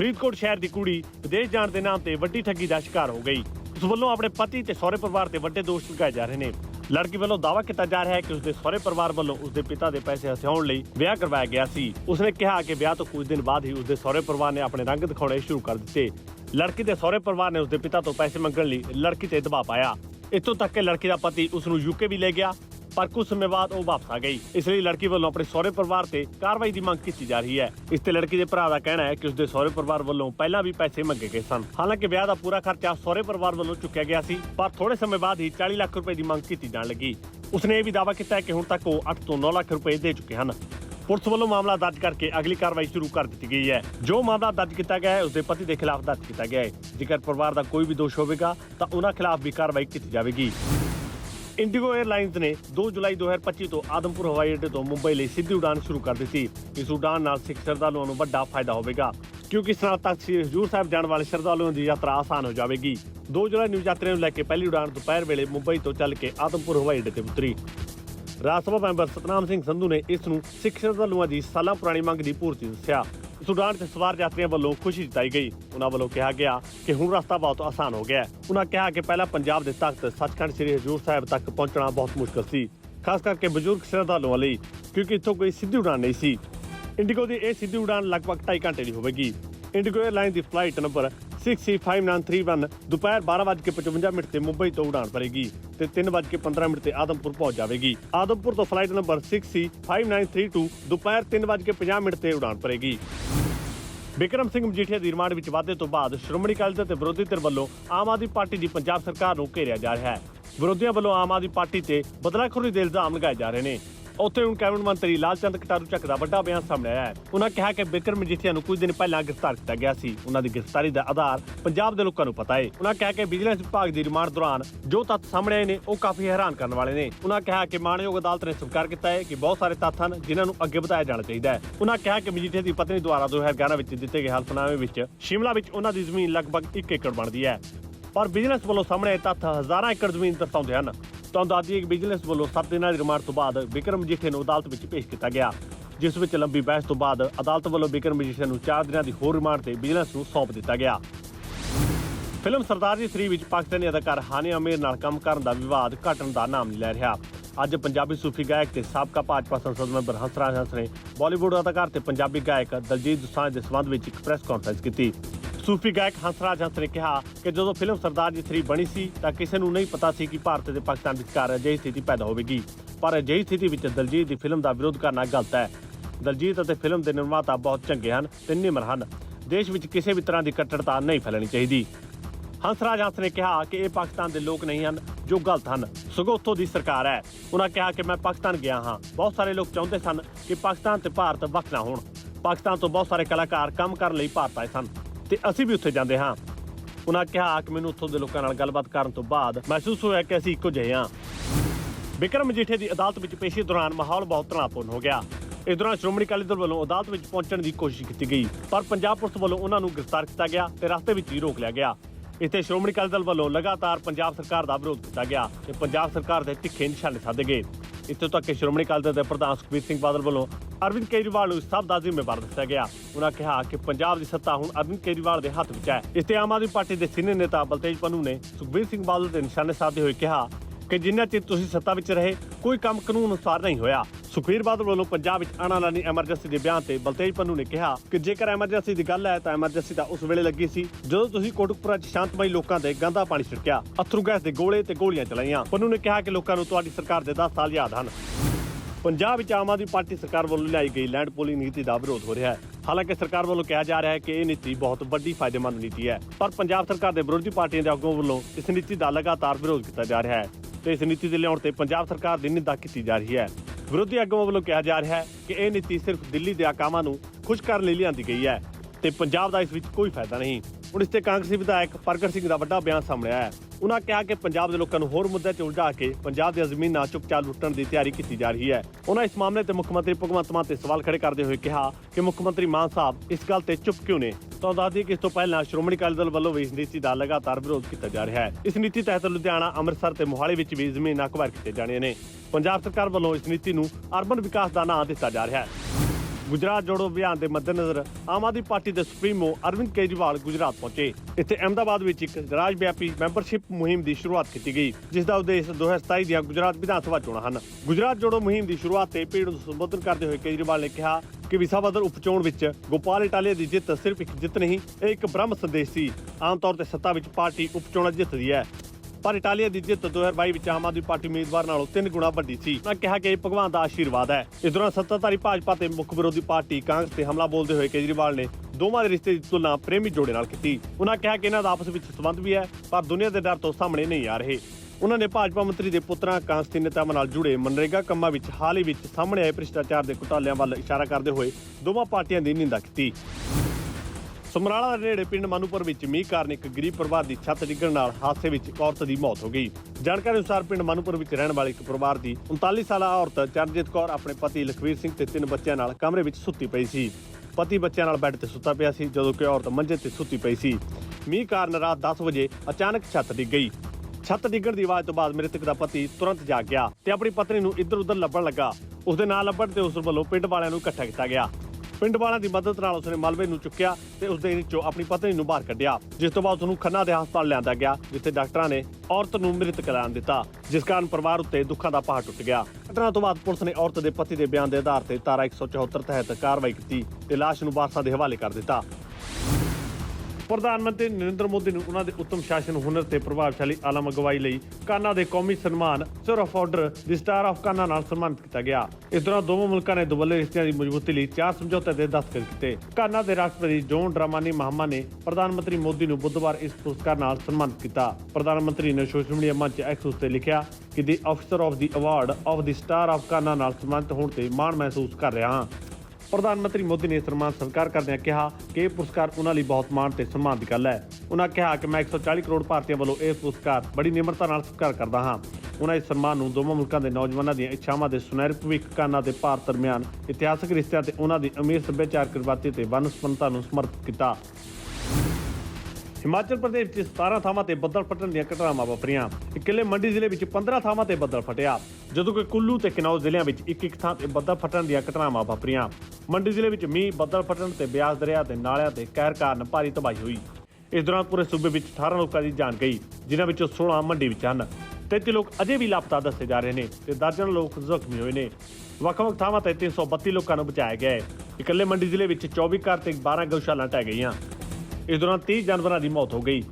ਫਰੀਦਕੋਟ ਸ਼ਹਿਰ ਦੀ ਕੁੜੀ ਵਿਦੇਸ਼ ਜਾਣ ਦੇ ਨਾਮ ਤੇ ਵੱਡੀ ਠੱਗੀ ਦਾ ਸ਼ਿਕਾਰ ਹੋ ਗਈ। ਉਸ ਵੱਲੋਂ ਆਪਣੇ ਪਤੀ ਤੇ ਸਹੁਰੇ ਪਰਿਵਾਰ ਤੇ ਵੱਡੇ ਦੋਸ਼ ਲਗਾਏ ਜਾ ਰਹੇ ਨੇ। ਲੜਕੀ ਵੱਲੋਂ ਦਾਅਵਾ ਕੀਤਾ ਜਾ ਰਿਹਾ ਹੈ ਕਿ ਉਸਦੇ ਸਹੁਰੇ ਪਰਿਵਾਰ ਵੱਲੋਂ ਉਸਦੇ ਪਿਤਾ ਦੇ ਪੈਸੇ ਹਸਿਆਉਣ ਲਈ ਵਿਆਹ ਕਰਵਾਇਆ ਗਿਆ ਸੀ। ਉਸਨੇ ਕਿਹਾ ਕਿ ਵਿਆਹ ਤੋਂ ਕੁਝ ਦਿਨ ਬਾਅਦ ਹੀ ਉਸਦੇ ਸਹੁਰੇ ਪਰਿਵਾਰ ਨੇ ਆਪਣੇ ਰੰਗ ਦਿਖਾਉਣੇ ਸ਼ੁਰੂ ਕਰ ਦਿੱਤੇ। ਲੜਕੀ ਦੇ ਸਹੁਰੇ ਪਰਿਵਾਰ ਨੇ ਉਸਦੇ ਪਿਤਾ ਤੋਂ ਪੈਸੇ ਮੰਗਣ ਲਈ ਲੜਕੀ ਤੇ ਦਬਾਅ ਪਾਇਆ। ਇੱਥੋਂ ਤੱਕ ਕਿ ਲੜਕੀ ਦਾ ਪਤੀ ਉਸ ਨੂੰ ਯੂਕੇ ਵੀ ਲੈ ਗਿਆ। ਪਰ ਕੁਝ ਸਮੇਂ ਬਾਅਦ ਉਹ ਵਾਪਸ ਆ ਗਈ। ਇਸ ਲਈ ਲੜਕੀ ਵੱਲੋਂ ਆਪਣੇ ਸਹੁਰੇ ਪਰਿਵਾਰ ਤੇ ਕਾਰਵਾਈ ਦੀ ਮੰਗ ਕੀਤੀ ਜਾ ਰਹੀ ਹੈ। ਇਸ ਤੇ ਲੜਕੀ ਦੇ ਭਰਾ ਦਾ ਕਹਿਣਾ ਹੈ ਕਿ ਉਸਦੇ ਸਹੁਰੇ ਪਰਿਵਾਰ ਵੱਲੋਂ ਪਹਿਲਾਂ ਵੀ ਪੈਸੇ ਮੰਗੇ ਗਏ ਸਨ। ਹਾਲਾਂਕਿ ਵਿਆਹ ਦਾ ਪੂਰਾ ਖਰਚਾ ਸਹੁਰੇ ਪਰਿਵਾਰ ਵੱਲੋਂ ਚੁੱਕਿਆ ਗਿਆ ਸੀ, ਪਰ ਥੋੜੇ ਸਮੇਂ ਬਾਅਦ ਹੀ 40 ਲੱਖ ਰੁਪਏ ਦੀ ਮੰਗ ਕੀਤੀ ਜਾਣ ਲੱਗੀ। ਉਸਨੇ ਇਹ ਵੀ ਦਾਅਵਾ ਕੀਤਾ ਹੈ ਕਿ ਹੁਣ ਤੱਕ ਉਹ 8 ਤੋਂ 9 ਲੱਖ ਰੁਪਏ ਦੇ ਚੁੱਕੇ ਹਨ। ਪੁਲਿਸ ਵੱਲੋਂ ਮਾਮਲਾ ਦਰਜ ਕਰਕੇ ਅਗਲੀ ਕਾਰਵਾਈ ਸ਼ੁਰੂ ਕਰ ਦਿੱਤੀ ਗਈ ਹੈ। ਜੋ ਮਾਮਲਾ ਦਰਜ ਕੀਤਾ ਗਿਆ ਹੈ, ਉਸਦੇ ਪਤੀ ਦੇ ਖਿਲਾਫ ਦਰਜ ਕੀਤਾ ਗਿਆ ਹੈ। ਜੇਕਰ ਪਰਿਵਾਰ ਦਾ ਕੋਈ ਵੀ ਦੋਸ਼ ਹੋਵੇਗਾ, ਤਾਂ ਉਹਨਾਂ ਖਿਲਾਫ ਵੀ ਕਾਰਵਾਈ ਕੀਤੀ ਜਾਵੇਗੀ। ਇੰਡੀਗੋ 에ਅਰਲਾਈਨਸ ਨੇ 2 ਜੁਲਾਈ 2025 ਤੋਂ ਆਦਮਪੁਰ ਹਵਾਈ ਅੱਡੇ ਤੋਂ ਮੁੰਬਈ ਲਈ ਸਿੱਧੀ ਉਡਾਨ ਸ਼ੁਰੂ ਕਰ ਦਿੱਤੀ। ਇਸ ਉਡਾਨ ਨਾਲ ਸਿੱਖ ਸ਼ਰਧਾਲੂਆਂ ਨੂੰ ਵੱਡਾ ਫਾਇਦਾ ਹੋਵੇਗਾ, ਕਿਉਂਕਿ ਇਸ ਨਾਲ ਤੱਕ ਸ੍ਰੀ ਹਜ਼ੂਰ ਸਾਹਿਬ ਜਾਣ ਵਾਲੇ ਸ਼ਰਧਾਲੂਆਂ ਦੀ ਯਾਤਰਾ ਆਸਾਨ ਹੋ ਜਾਵੇਗੀ। 2 ਜੁਲਾਈ ਨੂੰ ਯਾਤਰੀਆਂ ਨੂੰ ਲੈ ਕੇ ਪਹਿਲੀ ਉਡਾਨ ਦੁਪਹਿਰ ਵੇਲੇ ਮੁੰਬਈ ਤੋਂ ਚੱਲ ਕੇ ਆਦਮਪੁਰ ਹਵਾਈ ਅੱਡੇ ਤੇ ਉਤਰੀ। ਰਾਜ ਸਭਾ ਮੈਂਬਰ ਸਤਨਾਮ ਸਿੰਘ ਸੰਧੂ ਨੇ ਇਸ ਨੂੰ ਸਿੱਖ ਸ਼ਰਧਾਲੂਆਂ ਦੀ ਸਾਲਾਂ ਪੁਰਾਣੀ ਮੰਗ ਦੀ ਪੂਰਤੀ ਦੱਸਿਆ। ਇਸ ਉਡਾਨ ਤੇ ਸਵਾਰ ਯਾਤਰੀਆਂ ਵੱਲੋਂ ਖੁਸ਼ੀ ਜਤਾਈ ਗਈ। ਉਹਨਾਂ ਵੱਲੋਂ ਕਿਹਾ ਗਿਆ ਕਿ ਹੁਣ ਰਸਤਾ ਬਹੁਤ ਆਸਾਨ ਹੋ ਗਿਆ ਹੈ। ਉਹਨਾਂ ਕਿਹਾ ਕਿ ਪਹਿਲਾਂ ਪੰਜਾਬ ਦੇ ਤਖਤ ਸੱਚਖੰਡ ਸ੍ਰੀ ਹਜ਼ੂਰ ਸਾਹਿਬ ਤੱਕ ਪਹੁੰਚਣਾ ਬਹੁਤ ਮੁਸ਼ਕਲ ਸੀ, ਖਾਸ ਕਰਕੇ ਬਜ਼ੁਰਗ ਸ਼ਰਧਾਲੂਆਂ ਲਈ, ਕਿਉਂਕਿ ਇੱਥੋਂ ਕੋਈ ਸਿੱਧੀ ਉਡਾਨ ਨਹੀਂ ਸੀ। ਇੰਡੀਗੋ ਦੀ ਇਹ ਸਿੱਧੀ ਉਡਾਨ ਲਗਭਗ 2.5 ਘੰਟੇ ਦੀ ਹੋਵੇਗੀ। ਇੰਡੀਗੋ 에ਅਰਲਾਈਨ ਦੀ ਫਲਾਈਟ ਨੰਬਰ 6C5931 ਦੁਪਹਿਰ 12:55 ਮਿੰਟ ਤੇ ਮੁੰਬਈ ਤੋਂ ਉਡਾਨ ਭਰੇਗੀ ਤੇ 3:15 ਮਿੰਟ ਤੇ ਆਦਮਪੁਰ ਪਹੁੰਚ ਜਾਵੇਗੀ। ਆਦਮਪੁਰ ਤੋਂ ਫਲਾਈਟ ਨੰਬਰ 6C5932 ਦੁਪਹਿਰ 3:50 ਮਿੰਟ ਤੇ ਉਡਾਨ ਭਰੇਗੀ। ਬਿਕਰਮ ਸਿੰਘ ਮਜੀਠੀਆ ਦੀ ਰਿਮਾਂਡ ਵਿੱਚ ਵਾਧੇ ਤੋਂ ਬਾਅਦ ਸ਼੍ਰੋਮਣੀ ਅਕਾਲੀ ਦਲ ਤੇ ਵਿਰੋਧੀ ਧਿਰ ਵੱਲੋਂ ਆਮ ਆਦਮੀ ਪਾਰਟੀ ਦੀ ਪੰਜਾਬ ਸਰਕਾਰ ਨੂੰ ਘੇਰਿਆ ਜਾ ਰਿਹਾ ਹੈ। ਵਿਰੋਧੀਆਂ ਵੱਲੋਂ ਆਮ ਆਦਮੀ ਪਾਰਟੀ ਤੇ ਬਦਲਾਖੋਰੀ ਦੇ ਇਲਜ਼ਾਮ ਲਗਾਏ ਜਾ ਰਹੇ ਨੇ। ਉੱਥੇ ਹੁਣ ਕੈਬਨਿਟ ਮੰਤਰੀ ਲਾਲਚੰਦ ਕਟਾਰੂ ਚੱਕ ਦਾ ਵੱਡਾ ਬਿਆਨ ਸਾਹਮਣੇ ਆਇਆ ਹੈ। ਉਹਨਾਂ ਕਿਹਾ ਕਿ ਬਿਕਰਮ ਮਜੀਠੀਆ ਨੂੰ ਕੁਝ ਦਿਨ ਪਹਿਲਾਂ ਗ੍ਰਿਫਤਾਰ ਕੀਤਾ ਗਿਆ ਸੀ। ਉਹਨਾਂ ਦੀ ਗ੍ਰਿਫਤਾਰੀ ਦਾ ਆਧਾਰ ਪੰਜਾਬ ਦੇ ਲੋਕਾਂ ਨੂੰ ਪਤਾ ਹੈ। ਉਹਨਾਂ ਕਿਹਾ ਕਿ ਵਿਜੀਲੈਂਸ ਵਿਭਾਗ ਦੀ ਰਿਮਾਂਡ ਦੌਰਾਨ ਜੋ ਤੱਥ ਸਾਹਮਣੇ ਆਏ ਨੇ, ਉਹ ਕਾਫੀ ਹੈਰਾਨ ਕਰਨ ਵਾਲੇ ਨੇ। ਉਹਨਾਂ ਕਿਹਾ ਕਿ ਮਾਣਯੋਗ ਅਦਾਲਤ ਨੇ ਸਵੀਕਾਰ ਕੀਤਾ ਹੈ ਕਿ ਬਹੁਤ ਸਾਰੇ ਤੱਥ ਹਨ ਜਿਨ੍ਹਾਂ ਨੂੰ ਅੱਗੇ ਵਧਾਇਆ ਜਾਣਾ ਚਾਹੀਦਾ ਹੈ। ਉਹਨਾਂ ਕਿਹਾ ਕਿ ਮਜੀਠੀਆ ਦੀ ਪਤਨੀ ਦੁਆਰਾ 2011 ਵਿੱਚ ਦਿੱਤੇ ਗਏ ਹਲਫਨਾਮੇ ਵਿੱਚ ਸ਼ਿਮਲਾ ਵਿੱਚ ਉਹਨਾਂ ਦੀ ਜ਼ਮੀਨ ਲਗਭਗ 1 ਏਕੜ ਬਣਦੀ ਹੈ। ਪਰ ਵਿਜੀਲੈਂਸ ਵੱਲੋਂ ਸਾਹਮਣੇ ਆਏ ਤੱਥ ਹਜ਼ਾਰਾਂ ਏਕੜ ਜ਼ਮੀਨ ਦਰਸਾਉਂਦੇ ਹਨ। ਤੁਹਾਨੂੰ ਦੱਸ ਦਈਏ ਕਿ ਬਿਜ਼ਨਸ ਵੱਲੋਂ 7 ਦਿਨਾਂ ਦੀ ਰਿਮਾਂਡ ਤੋਂ ਬਾਅਦ ਵਿਕਰਮ ਮਜੀਠੇ ਨੂੰ ਅਦਾਲਤ ਵਿੱਚ ਪੇਸ਼ ਕੀਤਾ ਗਿਆ, ਜਿਸ ਵਿੱਚ ਲੰਬੀ ਬਹਿਸ ਤੋਂ ਬਾਅਦ ਅਦਾਲਤ ਵੱਲੋਂ ਵਿਕਰਮ ਮਜੀਠੇ ਨੂੰ 4 ਦਿਨਾਂ ਦੀ ਹੋਰ ਰਿਮਾਂਡ ਤੇ ਬਿਜ਼ਨਸ ਨੂੰ ਸੌਂਪ ਦਿੱਤਾ ਗਿਆ। ਫਿਲਮ ਸਰਦਾਰ ਜੀ 3 ਵਿੱਚ ਪਾਕਿਸਤਾਨੀ ਅਦਾਕਾਰ ਹਾਨੀ ਅਮੀਰ ਨਾਲ ਕੰਮ ਕਰਨ ਦਾ ਵਿਵਾਦ ਘਟਣ ਦਾ ਨਾਮ ਨਹੀਂ ਲੈ ਰਿਹਾ। ਅੱਜ ਪੰਜਾਬੀ ਸੂਫੀ ਗਾਇਕ ਤੇ ਸਾਬਕਾ ਭਾਜਪਾ ਸੰਸਦ ਮੈਂਬਰ ਹੰਸਰਾਜ ਹੰਸ ਨੇ ਬਾਲੀਵੁੱਡ ਅਦਾਕਾਰ ਤੇ ਪੰਜਾਬੀ ਗਾਇਕ ਦਲਜੀਤ ਦੋਸਾਂਝ ਦੇ ਸਬੰਧ ਵਿੱਚ ਇੱਕ ਪ੍ਰੈਸ ਕਾਨਫਰੰਸ ਕੀਤੀ। ਸੂਫੀ ਗਾਇਕ ਹੰਸਰਾਜ ਹੰਸ ਨੇ ਕਿਹਾ ਕਿ ਜਦੋਂ ਫਿਲਮ ਸਰਦਾਰ ਜੀ 3 ਬਣੀ ਸੀ ਤਾਂ ਕਿਸੇ ਨੂੰ ਨਹੀਂ ਪਤਾ ਸੀ ਕਿ ਭਾਰਤ ਤੇ ਪਾਕਿਸਤਾਨ ਵਿਚਕਾਰ ਅਜਿਹੀ ਸਥਿਤੀ ਪੈਦਾ ਹੋਵੇਗੀ। ਪਰ ਅਜਿਹੀ ਸਥਿਤੀ ਵਿੱਚ ਦਲਜੀਤ ਦੀ ਫਿਲਮ ਦਾ ਵਿਰੋਧ ਕਰਨਾ ਗਲਤ ਹੈ। ਦਲਜੀਤ ਅਤੇ ਫਿਲਮ ਦੇ ਨਿਰਮਾਤਾ ਬਹੁਤ ਚੰਗੇ ਹਨ, ਤੇ ਨਿਮਰ ਹਨ। ਦੇਸ਼ ਵਿੱਚ ਕਿਸੇ ਵੀ ਤਰ੍ਹਾਂ ਦੀ ਕੱਟੜਤਾ ਨਹੀਂ ਫੈਲਣੀ ਚਾਹੀਦੀ। ਹੰਸਰਾਜ ਹੰਸ ਨੇ ਕਿਹਾ ਕਿ ਇਹ ਪਾਕਿਸਤਾਨ ਦੇ ਲੋਕ ਨਹੀਂ ਹਨ, ਜੋ ਗਲਤ ਹਨ। ਸਗੋਂ ਉੱਥੋਂ ਦੀ ਸਰਕਾਰ ਹੈ। ਉਹਨਾਂ ਕਿਹਾ ਕਿ ਮੈਂ ਪਾਕਿਸਤਾਨ ਗਿਆ ਹਾਂ। ਬਹੁਤ ਸਾਰੇ ਲੋਕ ਚਾਹੁੰਦੇ ਸਨ ਕਿ ਪਾਕਿਸਤਾਨ ਤੇ ਭਾਰਤ ਵੱਖ ਨਾ ਹੋਣ। ਪਾਕਿਸਤਾਨ ਤੋਂ ਬਹੁਤ ਸਾਰੇ ਕਲਾਕਾਰ ਕੰਮ ਕਰਨ ਲਈ ਭਾਰਤ ਆਏ ਸਨ। ਤੇ ਅਸੀਂ ਵੀ ਉੱਥੇ ਜਾਂਦੇ ਹਾਂ। ਉਹਨਾਂ ਕਿਹਾ ਕਿ ਮੈਨੂੰ ਉੱਥੋਂ ਦੇ ਲੋਕਾਂ ਨਾਲ ਗੱਲਬਾਤ ਕਰਨ ਤੋਂ ਬਾਅਦ ਮਹਿਸੂਸ ਹੋਇਆ ਕਿ ਅਸੀਂ ਇੱਕੋ ਜਿਹੇ ਹਾਂ। ਵਿਕਰਮ ਮਜੀਠੇ ਦੀ ਅਦਾਲਤ ਵਿੱਚ ਪੇਸ਼ੀ ਦੌਰਾਨ ਮਾਹੌਲ ਬਹੁਤ ਤਣਾਅਪੂਰਨ ਹੋ ਗਿਆ। ਇਸ ਦੌਰਾਨ ਸ਼੍ਰੋਮਣੀ ਅਕਾਲੀ ਦਲ ਵੱਲੋਂ ਅਦਾਲਤ ਵਿੱਚ ਪਹੁੰਚਣ ਦੀ ਕੋਸ਼ਿਸ਼ ਕੀਤੀ ਗਈ, ਪਰ ਪੰਜਾਬ ਪੁਲਿਸ ਵੱਲੋਂ ਉਹਨਾਂ ਨੂੰ ਗ੍ਰਿਫਤਾਰ ਕੀਤਾ ਗਿਆ ਤੇ ਰਸਤੇ ਵਿੱਚ ਹੀ ਰੋਕ ਲਿਆ ਗਿਆ। ਇੱਥੇ ਸ਼੍ਰੋਮਣੀ ਅਕਾਲੀ ਦਲ ਵੱਲੋਂ ਲਗਾਤਾਰ ਪੰਜਾਬ ਸਰਕਾਰ ਦਾ ਵਿਰੋਧ ਕੀਤਾ ਗਿਆ ਤੇ ਪੰਜਾਬ ਸਰਕਾਰ ਦੇ ਤਿੱਖੇ ਨਿਸ਼ਾਨੇ ਸਾਧੇ ਗਏ। ਇੱਥੋਂ ਤੱਕ ਕਿ ਸ਼੍ਰੋਮਣੀ ਅਕਾਲੀ ਦਲ ਦੇ ਪ੍ਰਧਾਨ ਸੁਖਬੀਰ ਸਿੰਘ ਬਾਦਲ ਵੱਲੋਂ ਅਰਵਿੰਦ ਕੇਜਰੀਵਾਲ ਨੂੰ ਸਭ ਦਾ ਜ਼ਿੰਮੇਵਾਰ ਦੱਸਿਆ ਗਿਆ। ਉਹਨਾਂ ਕਿਹਾ ਕਿ ਪੰਜਾਬ ਦੀ ਸੱਤਾ ਹੁਣ ਅਰਵਿੰਦ ਕੇਜਰੀਵਾਲ ਦੇ ਹੱਥ ਵਿੱਚ ਹੈ। ਇਸ ਤੇ ਆਮ ਆਦਮੀ ਪਾਰਟੀ ਦੇ ਸੀਨੀਅਰ ਨੇਤਾ ਬਲਤੇਜ ਪੰਨੂ ਨੇ ਸੁਖਬੀਰ ਸਿੰਘ ਬਾਦਲ ਦੇ ਨਿਸ਼ਾਨੇ ਸਾਧਦੇ ਹੋਏ ਕਿਹਾ ਕਿ ਜਿੰਨਾ ਚਿਰ ਤੁਸੀਂ ਸੱਤਾ ਵਿੱਚ ਰਹੇ, ਕੋਈ ਕੰਮ ਕਾਨੂੰਨ ਅਨੁਸਾਰ ਨਹੀਂ ਹੋਇਆ। ਸੁਖਬੀਰ ਬਾਦਲ ਵੱਲੋਂ ਪੰਜਾਬ ਵਿੱਚ ਆਉਣ ਵਾਲੀ ਐਮਰਜੈਂਸੀ ਦੇ ਬਿਆਨ ਤੇ ਬਲਤੇਜ ਪੰਨੂ ਨੇ ਕਿਹਾ ਕਿ ਜੇਕਰ ਐਮਰਜੈਂਸੀ ਦੀ ਗੱਲ ਹੈ ਤਾਂ ਐਮਰਜੈਂਸੀ ਤਾਂ ਉਸ ਵੇਲੇ ਲੱਗੀ ਸੀ, ਜਦੋਂ ਤੁਸੀਂ ਕੋਟਕਪੁਰਾ 'ਚ ਸ਼ਾਂਤਮਈ ਲੋਕਾਂ ਤੇ ਗੰਦਾ ਪਾਣੀ ਛਿੜਕਿਆ, ਅਥਰੂ ਗੈਸ ਦੇ ਗੋਲੇ ਤੇ ਗੋਲੀਆਂ ਚਲਾਈਆਂ। ਪੰਨੂ ਨੇ ਕਿਹਾ ਕਿ ਲੋਕਾਂ ਨੂੰ ਤੁਹਾਡੀ ਸਰਕਾਰ ਦੇ 10 ਸਾਲ ਯਾਦ ਹਨ। ਪੰਜਾਬ ਵਿੱਚ ਆਮ ਆਦਮੀ ਪਾਰਟੀ ਸਰਕਾਰ ਵੱਲੋਂ ਲਿਆਈ ਗਈ ਲੈਂਡ ਪੋਲਿੰਗ ਨੀਤੀ ਦਾ ਵਿਰੋਧ ਹੋ ਰਿਹਾ ਹੈ। ਹਾਲਾਂਕਿ ਸਰਕਾਰ ਵੱਲੋਂ ਕਿਹਾ ਜਾ ਰਿਹਾ ਹੈ ਕਿ ਇਹ ਨੀਤੀ ਬਹੁਤ ਵੱਡੀ ਫਾਇਦੇਮੰਦ ਨੀਤੀ ਹੈ, ਪਰ ਪੰਜਾਬ ਸਰਕਾਰ ਦੇ ਵਿਰੋਧੀ ਪਾਰਟੀਆਂ ਦੇ ਆਗੂਆਂ ਵੱਲੋਂ ਇਸ ਨੀਤੀ ਦਾ ਲਗਾਤਾਰ ਵਿਰੋਧ ਕੀਤਾ ਜਾ ਰਿਹਾ ਹੈ ਤੇ ਇਸ ਨੀਤੀ ਦੇ ਲਿਆਉਣ ਤੇ ਪੰਜਾਬ ਸਰਕਾਰ ਦੀ ਨਿੰਦਾ ਕੀਤੀ ਜਾ ਰਹੀ ਹੈ। ਵਿਰੋਧੀ ਆਗੂਆਂ ਵੱਲੋਂ ਕਿਹਾ ਜਾ ਰਿਹਾ ਹੈ ਕਿ ਇਹ ਨੀਤੀ ਸਿਰਫ ਦਿੱਲੀ ਦੇ ਆਕਾਮਾਂ ਨੂੰ ਖੁਸ਼ ਕਰਨ ਲਈ ਲਿਆਂਦੀ ਗਈ ਹੈ ਤੇ ਪੰਜਾਬ ਦਾ ਇਸ ਵਿੱਚ ਕੋਈ ਫਾਇਦਾ ਨਹੀਂ। ਹੁਣ ਇਸ ਤੇ ਕਾਂਗਰਸੀ ਵਿਧਾਇਕ ਪ੍ਰਗਟ ਸਿੰਘ ਦਾ ਵੱਡਾ ਬਿਆਨ ਸਾਹਮਣੇ ਆਇਆ ਹੈ। ਉਹਨਾਂ ਕਿਹਾ ਕਿ ਪੰਜਾਬ ਦੇ ਲੋਕਾਂ ਨੂੰ ਹੋਰ ਮੁੱਦਿਆਂ 'ਚ ਉਲਝਾ ਕੇ ਪੰਜਾਬ ਦੀਆਂ ਜ਼ਮੀਨਾਂ ਚੁੱਪਚਾਪ ਲੁੱਟਣ ਦੀ ਤਿਆਰੀ ਕੀਤੀ ਜਾ ਰਹੀ ਹੈ। ਉਹਨਾਂ ਇਸ ਮਾਮਲੇ ਤੇ ਮੁੱਖ ਮੰਤਰੀ ਭਗਵੰਤ ਮਾਨ ਤੇ ਸਵਾਲ ਖੜੇ ਕਰਦੇ ਹੋਏ ਕਿਹਾ ਕਿ ਮੁੱਖ ਮੰਤਰੀ ਮਾਨ ਸਾਹਿਬ ਇਸ ਗੱਲ ਤੇ ਚੁੱਪ ਕਿਉਂ ਨੇ? ਤਾਂ ਦੱਸਦੀ ਕਿ ਇਸ ਤੋਂ ਪਹਿਲਾਂ ਸ਼੍ਰੋਮਣੀ ਅਕਾਲੀ ਦਲ ਵੱਲੋਂ ਵੀ ਇਸ ਨੀਤੀ ਦਾ ਲਗਾਤਾਰ ਵਿਰੋਧ ਕੀਤਾ ਜਾ ਰਿਹਾ ਹੈ। ਇਸ ਨੀਤੀ ਤਹਿਤ ਲੁਧਿਆਣਾ, ਅੰਮ੍ਰਿਤਸਰ ਤੇ ਮੋਹਾਲੀ ਵਿੱਚ ਵੀ ਜ਼ਮੀਨਾਂ ਅਕਵਾਇਰ ਕੀਤੇ ਜਾਣੀਆਂ ਨੇ। ਪੰਜਾਬ ਸਰਕਾਰ ਵੱਲੋਂ ਇਸ ਨੀਤੀ ਨੂੰ ਅਰਬਨ ਵਿਕਾਸ ਦਾ ਨਾਂ ਦਿੱਤਾ ਜਾ ਰਿਹਾ ਹੈ। ਗੁਜਰਾਤ ਜੋੜੋ ਅਭਿਆਨ ਦੇ ਮੱਦੇਨਜ਼ਰ ਆਮ ਆਦਮੀ ਪਾਰਟੀ ਦੇ ਸੁਪਰੀਮੋ ਅਰਵਿੰਦ ਕੇਜਰੀਵਾਲ ਗੁਜਰਾਤ ਪਹੁੰਚੇ। ਇੱਥੇ ਅਹਿਮਦਾਬਾਦ ਵਿੱਚ ਇੱਕ ਰਾਜ ਵਿਆਪੀ ਮੈਂਬਰਸ਼ਿਪ ਮੁਹਿੰਮ ਦੀ ਸ਼ੁਰੂਆਤ ਕੀਤੀ ਗਈ, ਜਿਸ ਦਾ ਉਦੇਸ਼ 2027 ਦੀਆਂ ਗੁਜਰਾਤ ਵਿਧਾਨ ਸਭਾ ਚੋਣਾਂ ਹਨ। ਗੁਜਰਾਤ ਜੋੜੋ ਮੁਹਿੰਮ ਦੀ ਸ਼ੁਰੂਆਤ ਤੇ ਭੀੜ ਨੂੰ ਸੰਬੋਧਨ ਕਰਦੇ ਹੋਏ ਕੇਜਰੀਵਾਲ ਨੇ ਕਿਹਾ ਕਿ ਵਿਸਾਵਦਰ ਉਪਚੋਣ ਵਿੱਚ ਗੋਪਾਲ ਇਟਾਲੀਆ ਦੀ ਜਿੱਤ ਸਿਰਫ ਇੱਕ ਜਿੱਤ ਨਹੀਂ, ਇਹ ਇੱਕ ਬ੍ਰਹਮ ਸੰਦੇਸ਼ ਸੀ। ਆਮ ਤੌਰ ਤੇ ਸੱਤਾ ਵਿੱਚ ਪਾਰਟੀ ਉਪਚੋਣਾਂ ਜਿੱਤਦੀ ਹੈ। ਪਰ ਇਟਾਲੀਆ ਦੀ ਜਿੱਤ 2022 ਵਿੱਚ ਆਮ ਆਦਮੀ ਪਾਰਟੀ ਉਮੀਦਵਾਰ ਨਾਲੋਂ ਤਿੰਨ ਗੁਣਾ ਵੱਡੀ ਸੀ। ਉਹਨਾਂ ਕਿਹਾ ਕਿ ਇਹ ਭਗਵਾਨ ਦਾ ਆਸ਼ੀਰਵਾਦ ਹੈ। ਇਸ ਦੌਰਾਨ ਸੱਤਾਧਾਰੀ ਭਾਜਪਾ ਤੇ ਮੁੱਖ ਵਿਰੋਧੀ ਪਾਰਟੀ ਕਾਂਗਰਸ ਤੇ ਹਮਲਾ ਬੋਲਦੇ ਹੋਏ ਕੇਜਰੀਵਾਲ ਨੇ ਦੋਵਾਂ ਦੇ ਰਿਸ਼ਤੇ ਦੀ ਤੁਲਨਾ ਪ੍ਰੇਮੀ ਜੋੜੇ ਨਾਲ ਕੀਤੀ। ਉਹਨਾਂ ਕਿਹਾ ਕਿ ਇਹਨਾਂ ਦਾ ਆਪਸ ਵਿੱਚ ਸੰਬੰਧ ਵੀ ਹੈ, ਪਰ ਦੁਨੀਆ ਦੇ ਡਰ ਤੋਂ ਸਾਹਮਣੇ ਨਹੀਂ ਆ ਰਹੇ। ਉਹਨਾਂ ਨੇ ਭਾਜਪਾ ਮੰਤਰੀ ਦੇ ਪੁੱਤਰਾਂ, ਕਾਂਗਰਸੀ ਨੇਤਾਵਾਂ ਨਾਲ ਜੁੜੇ ਮਨਰੇਗਾ ਕੰਮਾਂ ਵਿੱਚ ਹਾਲ ਹੀ ਵਿੱਚ ਸਾਹਮਣੇ ਆਏ ਭ੍ਰਿਸ਼ਟਾਚਾਰ ਦੇ ਘੁਟਾਲਿਆਂ ਵੱਲ ਇਸ਼ਾਰਾ ਕਰਦੇ ਹੋਏ ਦੋਵਾਂ ਪਾਰਟੀਆਂ ਦੀ ਨਿੰਦਾ ਕੀਤੀ। ਸਮਰਾਲਾ ਦੇ ਨੇੜੇ ਪਿੰਡ ਮਾਨੂਪੁਰ ਵਿੱਚ ਮੀਂਹ ਕਾਰਨ ਇੱਕ ਗਰੀਬ ਪਰਿਵਾਰ ਦੀ ਛੱਤ ਡਿੱਗਣ ਨਾਲ ਹਾਦਸੇ ਵਿੱਚ ਇੱਕ ਔਰਤ ਦੀ ਮੌਤ ਹੋ ਗਈ। ਜਾਣਕਾਰੀ ਅਨੁਸਾਰ ਪਿੰਡ ਮਾਨੂਪੁਰ ਵਿੱਚ ਰਹਿਣ ਵਾਲੀ ਇੱਕ ਪਰਿਵਾਰ ਦੀ 39 ਸਾਲਾ ਔਰਤ ਚਰਨਜੀਤ ਕੌਰ ਆਪਣੇ ਪਤੀ ਲਖਵੀਰ ਸਿੰਘ ਤੇ ਤਿੰਨ ਬੱਚਿਆਂ ਨਾਲ ਕਮਰੇ ਵਿੱਚ ਸੁੱਤੀ ਪਈ ਸੀ। ਪਤੀ ਬੱਚਿਆਂ ਨਾਲ ਬੈੱਡ ਤੇ ਸੁੱਤਾ ਪਿਆ ਸੀ, ਜਦੋਂ ਕਿ ਔਰਤ ਮੰਜੇ ਤੇ ਸੁੱਤੀ ਪਈ ਸੀ। ਮੀਂਹ ਕਾਰਨ ਰਾਤ 10 ਵਜੇ ਅਚਾਨਕ ਛੱਤ ਡਿੱਗ ਗਈ। ਛੱਤ ਡਿੱਗਣ ਦੀ ਆਵਾਜ਼ ਤੋਂ ਬਾਅਦ ਮ੍ਰਿਤਕ ਦਾ ਪਤੀ ਤੁਰੰਤ ਜਾਗ ਗਿਆ ਤੇ ਆਪਣੀ ਪਤਨੀ ਨੂੰ ਇੱਧਰ ਉੱਧਰ ਲੱਭਣ ਲੱਗਾ। ਉਸ ਦੇ ਨਾਲ ਲੱਭਣ ਤੇ ਉਸ ਵੱਲੋਂ ਪਿੰਡ ਵਾਲਿਆਂ ਨੂੰ ਇਕੱਠਾ ਕੀਤਾ ਗਿਆ। ਪਿੰਡ ਵਾਲਿਆਂ ਦੀ ਮਦਦ ਨਾਲ ਉਸਨੇ ਮਲਬੇ ਨੂੰ ਚੁੱਕਿਆ ਤੇ ਉਸ ਦੇ ਵਿੱਚੋਂ ਆਪਣੀ ਪਤਨੀ ਨੂੰ ਬਾਹਰ ਕੱਢਿਆ, ਜਿਸ ਤੋਂ ਬਾਅਦ ਉਸ ਨੂੰ ਖੰਨਾ ਦੇ ਹਸਪਤਾਲ ਲਿਆਂਦਾ ਗਿਆ, ਜਿੱਥੇ ਡਾਕਟਰਾਂ ਨੇ ਔਰਤ ਨੂੰ ਮ੍ਰਿਤਕ ਐਲਾਨ ਦਿੱਤਾ, ਜਿਸ ਕਾਰਨ ਪਰਿਵਾਰ ਉੱਤੇ ਦੁੱਖਾਂ ਦਾ ਪਹਾੜ ਟੁੱਟ ਗਿਆ। ਘਟਨਾ ਤੋਂ ਬਾਅਦ ਪੁਲਿਸ ਨੇ ਔਰਤ ਦੇ ਪਤੀ ਦੇ ਬਿਆਨ ਦੇ ਆਧਾਰ ਤੇ ਧਾਰਾ 174 ਤਹਿਤ ਕਾਰਵਾਈ ਕੀਤੀ ਤੇ ਲਾਸ਼ ਨੂੰ ਵਾਰਸਾਂ ਦੇ ਹਵਾਲੇ ਕਰ ਦਿੱਤਾ। ਪ੍ਰਧਾਨ ਮੰਤਰੀ ਨਰਿੰਦਰ ਮੋਦੀ ਨੂੰ ਉਹਨਾਂ ਦੇ ਉੱਤਮ ਸ਼ਾਸਨ, ਹੁਨਰ ਤੇ ਪ੍ਰਭਾਵਸ਼ਾਲੀ ਆਲਮ ਅਗਵਾਈ ਲਈ ਕਾਨਾ ਦੇ ਕੌਮੀ ਸਨਮਾਨ sir of order the star of Ghana ਨਾਲ ਸਨਮਾਨਿਤ ਕੀਤਾ ਗਿਆ। ਇਸ ਦੌਰਾਨ ਦੋਵਾਂ ਮੁਲਕਾਂ ਨੇ ਦੁਵੱਲੇ ਰਿਸ਼ਤਿਆਂ ਦੀ ਮਜ਼ਬੂਤੀ ਲਈ ਚਾਰ ਸਮਝੌਤੇ ਦੇ ਦਸਤਖਤ ਕੀਤੇ। ਕਾਨਾ ਦੇ ਰਾਸ਼ਟਰਪਤੀ ਜੋਨ ਡਰਾਮਾਨੀ ਮਹਾਮਾ ਨੇ ਪ੍ਰਧਾਨ ਮੰਤਰੀ ਮੋਦੀ ਨੂੰ ਬੁੱਧਵਾਰ ਇਸ ਪੁਰਸਕਾਰ ਨਾਲ ਸਨਮਾਨਿਤ ਕੀਤਾ। ਪ੍ਰਧਾਨ ਮੰਤਰੀ ਨੇ ਸੋਸ਼ਲ ਮੀਡੀਆ ਮੰਚ ਐਕਸ ਉੱਤੇ ਲਿਖਿਆ ਕਿ the officer of the award of the star of Ghana ਨਾਲ ਸਨਮਾਨਿਤ ਹੋਣ ਤੇ ਮਾਣ ਮਹਿਸੂਸ ਕਰ ਰਿਹਾ ਹਾਂ। ਪ੍ਰਧਾਨ ਮੰਤਰੀ ਮੋਦੀ ਨੇ ਸਨਮਾਨ ਸਵੀਕਾਰ ਕਰਦਿਆਂ ਕਿਹਾ ਕਿ ਇਹ ਪੁਰਸਕਾਰ ਉਹਨਾਂ ਲਈ ਬਹੁਤ ਮਾਣ ਤੇ ਸਨਮਾਨ ਦੀ ਗੱਲ ਹੈ। ਉਹਨਾਂ ਕਿਹਾ ਕਿ ਮੈਂ 140 ਕਰੋੜ ਭਾਰਤੀਆਂ ਵੱਲੋਂ ਇਹ ਪੁਰਸਕਾਰ ਬੜੀ ਨਿਮਰਤਾ ਨਾਲ ਸਵੀਕਾਰ ਕਰਦਾ ਹਾਂ। ਉਹਨਾਂ ਇਸ ਸਨਮਾਨ ਨੂੰ ਦੋਵਾਂ ਮੁਲਕਾਂ ਦੇ ਨੌਜਵਾਨਾਂ ਦੀਆਂ ਇੱਛਾਵਾਂ ਦੇ ਸੁਨਹਿਰੇ ਭਵਿੱਖ ਕਾਨਾਂ ਦੇ ਭਾਰਤ ਦਰਮਿਆਨ ਇਤਿਹਾਸਕ ਰਿਸ਼ਤਿਆਂ ਤੇ ਉਹਨਾਂ ਦੀ ਅਮੀਰ ਸੱਭਿਆਚਾਰਕ ਰਵਾਇਤੀ ਤੇ ਵਨਸਪਨਤਾ ਨੂੰ ਸਮਰਪਿਤ ਕੀਤਾ। ਹਿਮਾਚਲ ਪ੍ਰਦੇਸ਼ ਵਿੱਚ 17 ਥਾਵਾਂ ਤੇ ਬੱਦਲ ਫਟਣ ਦੀਆਂ ਘਟਨਾਵਾਂ ਵਾਪਰੀਆਂ। ਇਕੱਲੇ ਮੰਡੀ ਜ਼ਿਲ੍ਹੇ ਵਿੱਚ 15 ਥਾਵਾਂ ਤੇ ਬੱਦਲ ਫਟਿਆ। ਜਦੋਂ ਕਿ ਕੁੱਲੂ ਤੇ ਕਿਨੌਰ ਜ਼ਿਲ੍ਹਿਆਂ ਵਿੱਚ ਇੱਕ ਇੱਕ ਥਾਂ ਤੇ ਬੱਦਲ ਫਟਣ ਦੀਆਂ ਘਟਨਾਵਾਂ ਵਾਪਰੀਆਂ। ਮੰਡੀ ਜ਼ਿਲ੍ਹੇ ਵਿੱਚ ਮੀਂਹ, ਬੱਦਲ ਫਟਣ ਤੇ ਬਿਆਸ ਦਰਿਆ ਤੇ ਨਾਲਿਆਂ ਤੇ ਕਹਿਰ ਕਾਰਨ ਭਾਰੀ ਤਬਾਹੀ ਹੋਈ। ਇਸ ਦੌਰਾਨ ਪੂਰੇ ਸੂਬੇ ਵਿੱਚ 18 ਲੋਕਾਂ ਦੀ ਜਾਨ ਗਈ, ਜਿਨ੍ਹਾਂ ਵਿੱਚੋਂ 16 ਮੰਡੀ ਵਿੱਚ ਹਨ। 33 ਲੋਕ ਅਜੇ ਵੀ ਲਾਪਤਾ ਦੱਸੇ ਜਾ ਰਹੇ ਨੇ ਤੇ ਦਰਜਨ ਲੋਕ ਜ਼ਖਮੀ ਹੋਏ ਨੇ। ਵੱਖ-ਵੱਖ ਥਾਵਾਂ ਤੇ 332 ਲੋਕਾਂ ਨੂੰ ਬਚਾਇਆ ਗਿਆ ਹੈ। ਇਕੱਲੇ ਮੰਡੀ ਜ਼ਿਲ੍ਹੇ ਵਿੱਚ 24 ਘਰ ਤੇ 12 ਗਊਸ਼ਾਲਾ ਟਹਿ ਗਈਆਂ। ਇਸ ਦੌਰਾਨ 30 ਜਾਨਵਰਾਂ ਦੀ ਮੌਤ ਹੋ ਗਈ।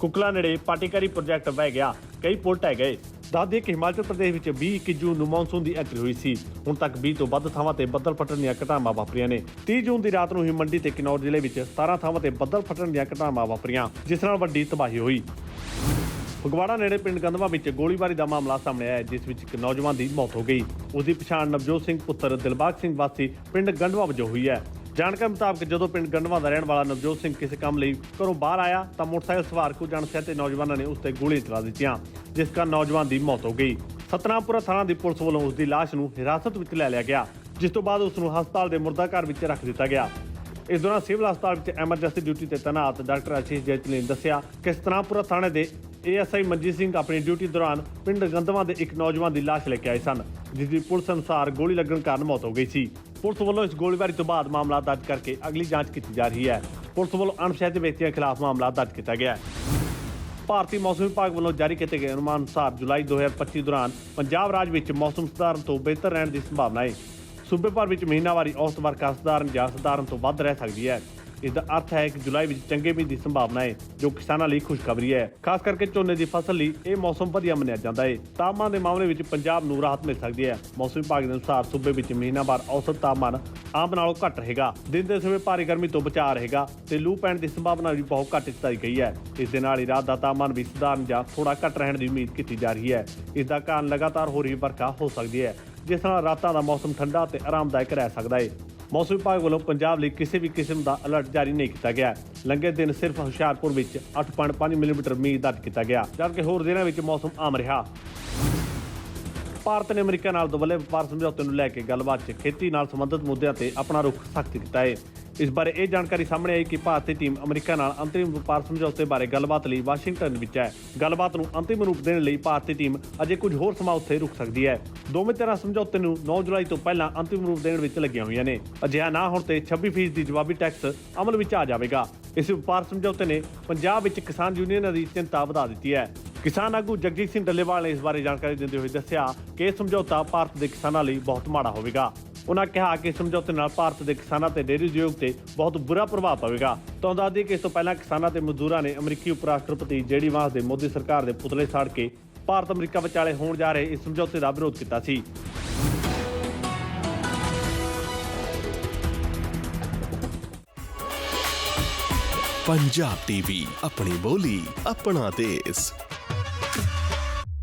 ਕੁਕਲਾ ਨੇੜੇ ਪਾਟੀਕਾਰੀ ਪ੍ਰੋਜੈਕਟ ਵਹਿ ਗਿਆ। ਕਈ ਪੁਲ ਢਹਿ ਗਏ। ਦੱਸਦੇ ਕਿ ਹਿਮਾਚਲ ਪ੍ਰਦੇਸ਼ ਵਿੱਚ 20 21 ਜੂਨ ਨੂੰ ਮੌਨਸੂਨ ਦੀ ਐਂਟਰੀ ਹੋਈ ਸੀ। ਹੁਣ ਤੱਕ 20 ਤੋਂ ਵੱਧ ਥਾਵਾਂ ਤੇ ਬੱਦਲ ਫਟਣ ਦੀਆਂ ਘਟਨਾਵਾਂ ਵਾਪਰੀਆਂ ਨੇ। 30 ਜੂਨ ਦੀ ਰਾਤ ਨੂੰ ਹੀ ਮੰਡੀ ਤੇ ਕਿਨੌਰ ਜ਼ਿਲ੍ਹੇ ਵਿੱਚ 17 ਥਾਵਾਂ ਤੇ ਬੱਦਲ ਫਟਣ ਦੀਆਂ ਘਟਨਾਵਾਂ ਵਾਪਰੀਆਂ, ਜਿਸ ਨਾਲ ਵੱਡੀ ਤਬਾਹੀ ਹੋਈ। ਫਗਵਾੜਾ ਨੇੜੇ ਪਿੰਡ ਗੰਦਵਾ ਵਿੱਚ ਗੋਲੀਬਾਰੀ ਦਾ ਮਾਮਲਾ ਸਾਹਮਣੇ ਆਇਆ, ਜਿਸ ਵਿੱਚ ਇੱਕ ਨੌਜਵਾਨ ਦੀ ਮੌਤ ਹੋ ਗਈ। ਉਸ ਦੀ ਪਛਾਣ ਨਵਜੋਤ ਸਿੰਘ ਪੁੱਤਰ ਦਿਲਬਾਗ ਸਿੰਘ ਵਾਸੀ ਪਿੰਡ ਗੰਡਵਾ ਵਜੋਂ ਹੋਈ ਹੈ। ਜਾਣਕਾਰੀ ਮੁਤਾਬਕ ਜਦੋਂ ਪਿੰਡ ਗੰਡਵਾ ਦਾ ਰਹਿਣ ਵਾਲਾ ਨਵਜੋਤ ਸਿੰਘ ਕਿਸੇ ਕੰਮ ਲਈ ਘਰੋਂ ਬਾਹਰ ਆਇਆ ਤਾਂ ਮੋਟਰਸਾਈਕਲ ਸਵਾਰ ਕੁਝ ਅਣਛਾਤੇ ਨੌਜਵਾਨਾਂ ਨੇ ਉਸ ਤੇ ਗੋਲੀ ਚਲਾ ਦਿੱਤੀਆਂ, ਜਿਸ ਕਾਰਨ ਨੌਜਵਾਨ ਦੀ ਮੌਤ ਹੋ ਗਈ। ਸਤਨਾਮਪੁਰਾ ਥਾਣਾ ਦੀ ਪੁਲਿਸ ਵੱਲੋਂ ਉਸ ਦੀ ਲਾਸ਼ ਨੂੰ ਹਿਰਾਸਤ ਵਿੱਚ ਲੈ ਲਿਆ ਗਿਆ, ਜਿਸ ਤੋਂ ਬਾਅਦ ਉਸ ਨੂੰ ਹਸਪਤਾਲ ਦੇ ਮੁਰਦਾ ਘਰ ਵਿੱਚ ਰੱਖ ਦਿੱਤਾ ਗਿਆ। ਇਸ ਦੌਰਾਨ ਸਿਵਲ ਹਸਪਤਾਲ ਵਿੱਚ ਐਮਰਜੈਂਸੀ ਡਿਊਟੀ ਤੇ ਤੈਨਾਤ ਡਾਕਟਰ ਆਸ਼ੀਸ਼ ਜੈਤਲੀ ਨੇ ਦੱਸਿਆ ਕਿ ਸਤਨਾਮਪੁਰਾ ਥਾਣੇ ਦੇ ਏਐਸਆਈ ਮਨਜੀਤ ਸਿੰਘ ਆਪਣੀ ਡਿਊਟੀ ਦੌਰਾਨ ਪਿੰਡ ਗੰਦਵਾ ਦੇ ਇੱਕ ਨੌਜਵਾਨ ਦੀ ਲਾਸ਼ ਲੈ ਕੇ ਆਏ ਸਨ, ਜਿਸ ਦੀ ਪੁਲਿਸ ਅਨੁਸਾਰ ਗੋਲੀ ਲੱਗਣ ਕਾਰਨ ਮੌਤ ਹੋ ਗਈ ਸੀ। ਪੁਲਿਸ ਵੱਲੋਂ ਇਸ ਗੋਲੀਬਾਰੀ ਤੋਂ ਬਾਅਦ ਮਾਮਲਾ ਦਰਜ ਕਰਕੇ ਅਗਲੀ ਜਾਂਚ ਕੀਤੀ ਜਾ ਰਹੀ ਹੈ। ਪੁਲਿਸ ਵੱਲੋਂ ਅਣਪਛਾਤੇ ਵਿਅਕਤੀਆਂ ਖਿਲਾਫ ਮਾਮਲਾ ਦਰਜ ਕੀਤਾ ਗਿਆ ਹੈ। ਭਾਰਤੀ ਮੌਸਮ ਵਿਭਾਗ ਵੱਲੋਂ ਜਾਰੀ ਕੀਤੇ ਗਏ ਅਨੁਮਾਨ ਅਨੁਸਾਰ ਜੁਲਾਈ 2025 ਦੌਰਾਨ ਪੰਜਾਬ ਰਾਜ ਵਿੱਚ ਮੌਸਮ ਸਧਾਰਨ ਤੋਂ ਬਿਹਤਰ ਰਹਿਣ ਦੀ ਸੰਭਾਵਨਾ ਹੈ। ਸੂਬੇ ਭਰ ਵਿੱਚ ਮਹੀਨਾਵਾਰੀ ਔਸਤ ਵਰਖਾ ਸਧਾਰਨ ਜਾਂ ਸਧਾਰਨ ਤੋਂ ਵੱਧ ਰਹਿ ਸਕਦੀ ਹੈ। ਇਸ ਦਾ ਅਰਥ ਹੈ ਕਿ ਜੁਲਾਈ ਵਿੱਚ ਚੰਗੇ ਮੀਂਹ ਦੀ ਸੰਭਾਵਨਾ ਹੈ, ਜੋ ਕਿਸਾਨਾਂ ਲਈ ਖੁਸ਼ਖਬਰੀ ਹੈ। ਖਾਸ ਕਰਕੇ ਝੋਨੇ ਦੀ ਫਸਲ ਲਈ ਇਹ ਮੌਸਮ ਵਧੀਆ ਮੰਨਿਆ ਜਾਂਦਾ ਹੈ। ਤਾਪਮਾਨ ਦੇ ਮਾਮਲੇ ਵਿੱਚ ਪੰਜਾਬ ਨੂੰ ਰਾਹਤ ਮਿਲ ਸਕਦੀ ਹੈ। ਮੌਸਮ ਵਿਭਾਗ ਦੇ ਅਨੁਸਾਰ ਸੂਬੇ ਵਿੱਚ ਮਹੀਨਾਵਾਰ ਔਸਤ ਤਾਪਮਾਨ ਆਮ ਨਾਲੋਂ ਘੱਟ ਰਹੇਗਾ। ਦਿਨ ਦੇ ਸਮੇਂ ਭਾਰੀ ਗਰਮੀ ਤੋਂ ਬਚਾਅ ਰਹੇਗਾ ਤੇ ਲੂ ਪੈਣ ਦੀ ਸੰਭਾਵਨਾ ਵੀ ਬਹੁਤ ਘੱਟ ਜਤਾਈ ਗਈ ਹੈ। ਇਸ ਦੇ ਨਾਲ ਹੀ ਰਾਤ ਦਾ ਤਾਪਮਾਨ ਵੀ ਸਧਾਰਨ ਜਾਂ ਥੋੜਾ ਘੱਟ ਰਹਿਣ ਦੀ ਉਮੀਦ ਕੀਤੀ ਜਾ ਰਹੀ ਹੈ। ਇਸ ਦਾ ਕਾਰਨ ਲਗਾਤਾਰ ਹੋ ਰਹੀ ਵਰਖਾ ਹੋ ਸਕਦੀ ਹੈ, ਜਿਸ ਨਾਲ ਰਾਤਾਂ ਦਾ ਮੌਸਮ ਠੰਡਾ ਤੇ ਆਰਾਮਦਾਇਕ ਰਹਿ ਸਕਦਾ ਹੈ। ਮੌਸਮ ਵਿਭਾਗ ਵੱਲੋਂ ਪੰਜਾਬ ਲਈ ਕਿਸੇ ਵੀ ਕਿਸਮ ਦਾ ਅਲਰਟ ਜਾਰੀ ਨਹੀਂ ਕੀਤਾ ਗਿਆ। ਲੰਘੇ ਦਿਨ ਸਿਰਫ ਹੁਸ਼ਿਆਰਪੁਰ ਵਿੱਚ 8.5 ਮਿਲੀਮੀਟਰ ਮੀਂਹ ਦਰਜ ਕੀਤਾ ਗਿਆ, ਜਦਕਿ ਹੋਰ ਦਿਨਾਂ ਵਿੱਚ ਮੌਸਮ ਆਮ ਰਿਹਾ। ਭਾਰਤ ਨੇ ਅਮਰੀਕਾ ਨਾਲ ਦੁਵੱਲੇ ਵਪਾਰ ਸਮਝੌਤੇ ਨੂੰ ਲੈ ਕੇ ਗੱਲਬਾਤ 'ਚ ਖੇਤੀ ਨਾਲ ਸੰਬੰਧਿਤ ਮੁੱਦਿਆਂ ਤੇ ਆਪਣਾ ਰੁਖ ਸਖਤ ਕੀਤਾ ਹੈ ਇਸ ਬਾਰੇ ਇਹ ਜਾਣਕਾਰੀ ਸਾਹਮਣੇ ਆਈ ਕਿ ਭਾਰਤੀ ਟੀਮ ਅਮਰੀਕਾ ਨਾਲ ਅੰਤਰਿਮ ਵਪਾਰ ਸਮਝੌਤੇ ਬਾਰੇ ਗੱਲਬਾਤ ਲਈ ਵਾਸ਼ਿੰਗਟਨ ਵਿੱਚ ਹੈ। ਗੱਲਬਾਤ ਨੂੰ ਅੰਤਿਮ ਰੂਪ ਦੇਣ ਲਈ ਭਾਰਤੀ ਟੀਮ ਅਜੇ ਕੁਝ ਹੋਰ ਸਮਾਂ ਉੱਥੇ ਰੁਕ ਸਕਦੀ ਹੈ। ਦੋਵੇਂ ਤਰ੍ਹਾਂ ਸਮਝੌਤੇ ਨੂੰ 9 ਜੁਲਾਈ ਤੋਂ ਪਹਿਲਾਂ ਅੰਤਿਮ ਰੂਪ ਦੇਣ ਵਿੱਚ ਲੱਗੀਆਂ ਹੋਈਆਂ ਨੇ। ਅਜਿਹਾ ਨਾ ਹੋਣ ਤੇ 26% ਦੀ ਜਵਾਬੀ ਟੈਕਸ ਅਮਲ ਵਿੱਚ ਆ ਜਾਵੇਗਾ। ਇਸ ਵਪਾਰ ਸਮਝੌਤੇ ਨੇ ਪੰਜਾਬ ਵਿੱਚ ਕਿਸਾਨ ਯੂਨੀਅਨਾਂ ਦੀ ਚਿੰਤਾ ਵਧਾ ਦਿੱਤੀ ਹੈ। ਕਿਸਾਨ ਆਗੂ ਜਗਜੀਤ ਸਿੰਘ ਡੱਲੇਵਾਲ ਨੇ ਇਸ ਬਾਰੇ ਜਾਣਕਾਰੀ ਦਿੰਦੇ ਹੋਏ ਦੱਸਿਆ ਕਿ ਇਹ ਸਮਝੌਤਾ ਭਾਰਤ ਦੇ ਕਿਸਾਨਾਂ ਲਈ ਬਹੁਤ ਮਾੜਾ ਹੋਵੇਗਾ। ਉਹਨਾਂ ਕਿਹਾ ਕਿ ਸਮਝੌਤੇ ਨਾਲ ਭਾਰਤ ਦੇ ਕਿਸਾਨਾਂ ਤੇ ਡੇਅਰੀ ਉਦਯੋਗ ਤੇ ਬਹੁਤ ਬੁਰਾ ਪ੍ਰਭਾਵ ਪਵੇਗਾ। ਤਾਂ ਦੱਸ ਕਿ ਇਸ ਤੋਂ ਪਹਿਲਾਂ ਕਿਸਾਨਾਂ ਤੇ ਮਜ਼ਦੂਰਾਂ ਨੇ ਅਮਰੀਕੀ ਉਪ ਰਾਸ਼ਟਰਪਤੀ ਜੇਡੀ ਵਾਂਸ ਦੇ ਮੋਦੀ ਸਰਕਾਰ ਦੇ ਪੁਤਲੇ ਸਾੜ ਕੇ ਭਾਰਤ ਅਮਰੀਕਾ ਵਿਚਾਲੇ ਹੋਣ ਜਾ ਰਹੇ ਇਸ ਸਮਝੌਤੇ ਦਾ ਵਿਰੋਧ ਕੀਤਾ ਸੀ। ਪੰਜਾਬ ਟੀਵੀ, ਆਪਣੀ ਬੋਲੀ, ਆਪਣਾ ਦੇਸ਼।